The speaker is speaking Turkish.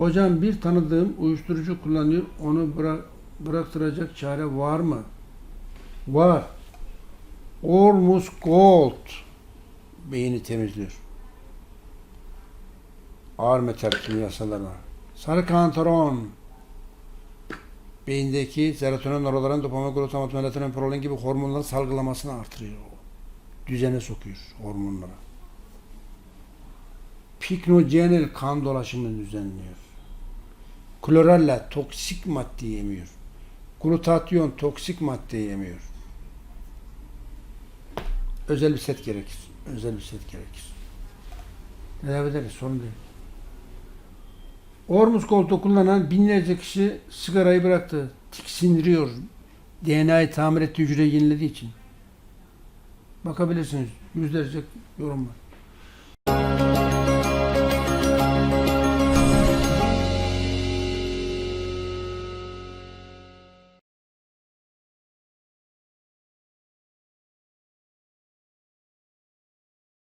Hocam bir tanıdığım uyuşturucu kullanıyor. Onu bırak, bıraktıracak çare var mı? Var. Ormus Gold beyni temizliyor. Ağır metal kimyasallarına. Sarı kantaron beyindeki serotonin, noradrenalin, dopamin, glutamat, melatonin, prolin gibi hormonların salgılamasını artırıyor. Düzene sokuyor hormonları. Piknogenel kan dolaşımını düzenliyor. Klorella toksik maddeyi emiyor. Glutatyon toksik maddeyi emiyor. Özel bir set gerekir. Özel bir set gerekir. Tedavi ederiz sorun değil. Ormus koltuğu kullanan binlerce kişi sigarayı bıraktı. Tiksindiriyor. DNA'yı tamir ettiği hücreyi yenilediği için. Bakabilirsiniz. Yüzlerce yorum var.